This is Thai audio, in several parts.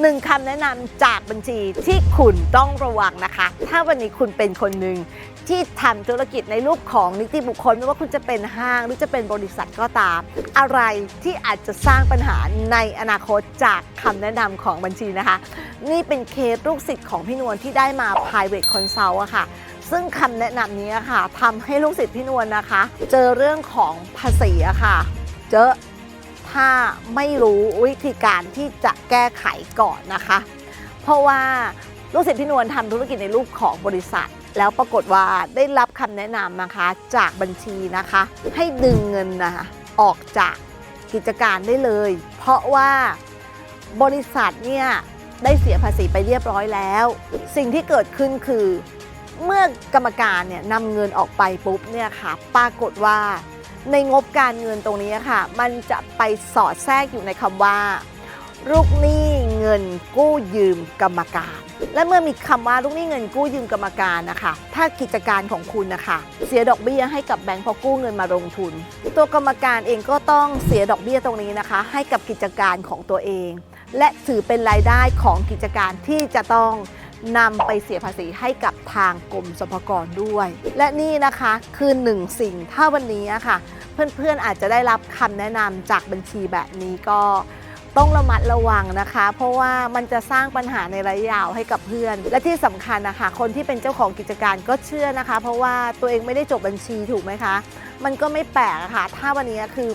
หนึ่งคำแนะนำจากบัญชีที่คุณต้องระวังนะคะ ถ้าวันนี้คุณเป็นคนหนึ่งที่ทำธุรกิจในรูปของนิติบุคคลไม่ว่าคุณจะเป็นห้างหรือจะเป็นบริษัทก็ตาม อะไรที่อาจจะสร้างปัญหาในอนาคตจากคำแนะนำของบัญชีนะคะ นี่เป็นเคสลูกศิษย์ของพี่นวลที่ได้มา private consult อะค่ะซึ่งคำแนะนำนี้ค่ะทำให้ลูกศิษย์พี่นวลนะคะ เจอเรื่องของภาษีอะค่ะ เจอ ถ้าไม่รู้วิธีการที่จะแก้ไขก่อนนะคะ เพราะว่าลูกศิษย์พี่นวลทำธุรกิจในรูปของบริษัท แล้วปรากฏว่าได้รับคำแนะนำนะคะจากบัญชีนะคะ ให้ดึงเงินนะคะออกจากกิจการได้เลย เพราะว่าบริษัทเนี่ยได้เสียภาษีไปเรียบร้อยแล้ว สิ่งที่เกิดขึ้นคือ เมื่อกรรมการเนี่ยนำเงินออกไปปุ๊บเนี่ยค่ะปรากฏว่า ในงบการเงินตรงนี้ค่ะ มันจะไปสอดแทรกอยู่ในคำว่า ลูกหนี้เงินกู้ยืมกรรมการ และเมื่อมีคำว่าลูกหนี้เงินกู้ยืมกรรมการนะคะ ถ้ากิจการของคุณนะคะ เสียดอกเบี้ยให้กับแบงก์พอกู้เงินมาลงทุน ตัวกรรมการเองก็ต้องเสียดอกเบี้ยตรงนี้นะคะ ให้กับกิจการของตัวเอง และถือเป็นรายได้ของกิจการที่จะต้อง นำไปเสียภาษีให้กับทางกรมสรรพากรด้วย และนี่นะคะคือหนึ่งสิ่งถ้าวันนี้ค่ะ เพื่อนๆอาจจะได้รับคำแนะนำจากบัญชีแบบนี้ก็ต้องระมัดระวังนะคะ เพราะว่ามันจะสร้างปัญหาในระยะยาวให้กับเพื่อน และที่สำคัญนะคะ คนที่เป็นเจ้าของกิจการก็เชื่อนะคะ เพราะว่าตัวเองไม่ได้จบบัญชีถูกไหมคะ มันก็ไม่แปลกะค่ะ ถ้าวันนี้คือ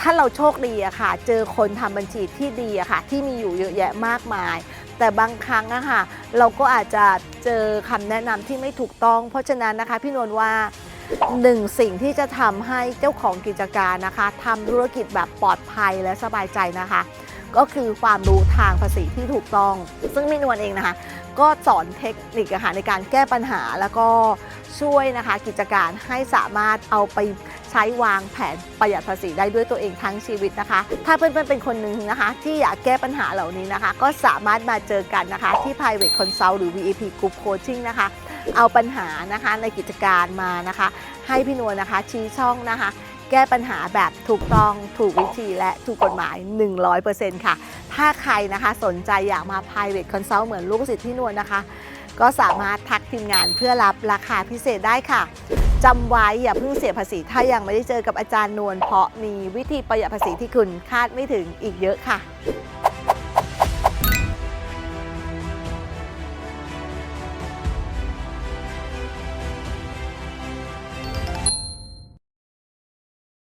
ถ้าเราโชคดีอะค่ะ เจอคนทำบัญชีที่ดีอะค่ะ ที่มีอยู่เยอะแยะมากมาย แต่บางครั้งอะค่ะเราก็อาจจะเจอคำแนะนำที่ไม่ถูกต้อง เพราะฉะนั้นนะคะพี่นวลว่าหนึ่งสิ่งที่จะทำให้เจ้าของกิจการนะคะทำธุรกิจแบบปลอดภัยและสบายใจนะคะ ก็คือความรู้ทางภาษีที่ถูกต้อง ซึ่งพี่นวลเองนะคะ ก็สอนเทคนิคอะคะในการแก้ปัญหาแล้วก็ช่วยนะคะกิจการให้สามารถเอาไปใช้วางแผนประหยัดภาษีได้ด้วยตัวเองทั้งชีวิตนะคะ ถ้าเพื่อนๆเป็นคนหนึ่งนะคะ ที่อยากแก้ปัญหาเหล่านี้นะคะ ก็สามารถมาเจอกันนะคะ ที่ private consult หรือ VIP group coaching นะคะ เอาปัญหานะคะในกิจการมานะคะ ให้พี่นวลนะคะชี้ช่องนะคะ แก้ปัญหาแบบถูกต้องถูกวิธีและถูกกฎหมาย 100%ค่ะ ถ้าใครนะคะสนใจอยากมา private consult เหมือนลูกศิษย์ที่นวลนะคะ ก็สามารถทักทีมงานเพื่อรับราคาพิเศษได้ค่ะจำไว้อย่าเพิ่งเสียภาษี ถ้ายังไม่ได้เจอกับอาจารย์นวลเพราะมีวิธีประหยัดภาษีที่คุณคาดไม่ถึงอีกเยอะค่ะ